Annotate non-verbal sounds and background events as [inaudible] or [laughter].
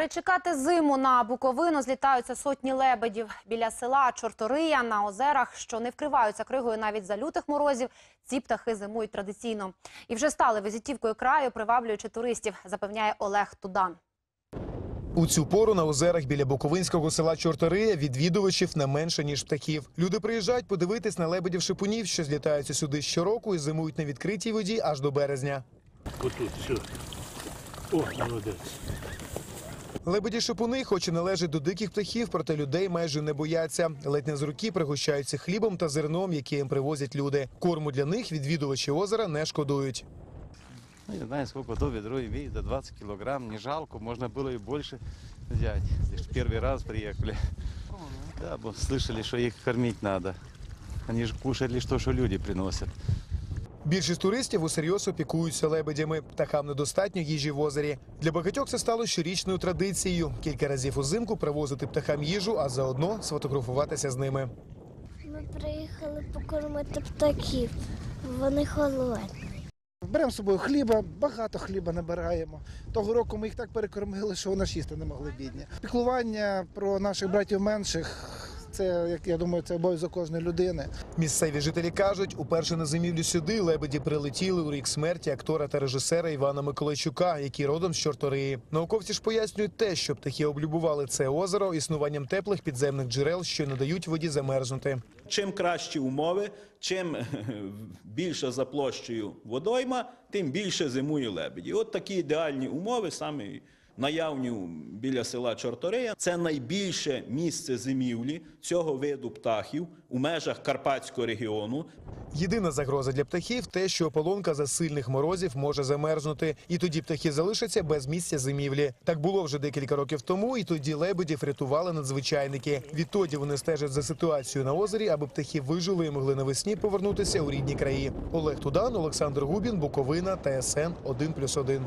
Перечекати зиму на Буковину злітаються сотні лебедів. Біля села Чортория на озерах, що не вкриваються кригою навіть за лютих морозів, ці птахи зимують традиційно. І вже стали візитівкою краю, приваблюючи туристів, запевняє Олег Тудан. У цю пору на озерах біля Буковинського села Чортория відвідувачів не менше ніж птахів. Люди приїжджають подивитись на лебедів шипунів, що злітаються сюди щороку і зимують на відкритій воді аж до березня. Отут, все. О, молодець. Лебеді шипуни, хоч і належать до диких птахів, проте людей майже не бояться. Ледь не з руки пригощаються хлібом та зерном, які їм привозять люди. Корму для них відвідувачі озера не шкодують. Ну, не знаю, сколько то ведро имеет, до 20 килограмм, не жалко, можно было и больше взять. Лишь первый раз приехали. Да, бо слышали, что их кормить надо. Они же кушают лишь то, что люди приносят. Більшість туристів усерйоз опікуються лебедями. Птахам недостатньо їжі в озері. Для багатьох це стало щорічною традицією. Кілька разів узимку привозити птахам їжу, а заодно сфотографуватися з ними. Ми приїхали покормити птахів. Вони холодні. Беремо з собою хліба, багато хліба набираємо. Того року ми їх так перекормили, що вони ж їсти не могли бідні. Піклування про наших братів менших. Це, як я думаю, це обов'язок кожної людини. Місцеві жителі кажуть, уперше на зимівлю сюди лебеді прилетіли у рік смерті актора та режисера Івана Миколайчука, який родом з Чорториї. Науковці ж пояснюють те, що птахи облюбували це озеро існуванням теплих підземних джерел, що не дають воді замерзнути. Чим кращі умови, чим [laughs] більше за площею водойма, тим більше зимує лебеді. От такі ідеальні умови, саме наявні біля села Чортория. Це найбільше місце зимівлі цього виду птахів у межах Карпатського регіону. Єдина загроза для птахів те, що ополонка за сильних морозів може замерзнути, і тоді птахи залишаться без місця зимівлі. Так було вже декілька років тому, і тоді лебедів рятували надзвичайники. Відтоді вони стежать за ситуацією на озері, аби птахи вижили і могли навесні повернутися у рідні краї. Олег Тудан, Олександр Губін, Буковина, ТСН 1+,1.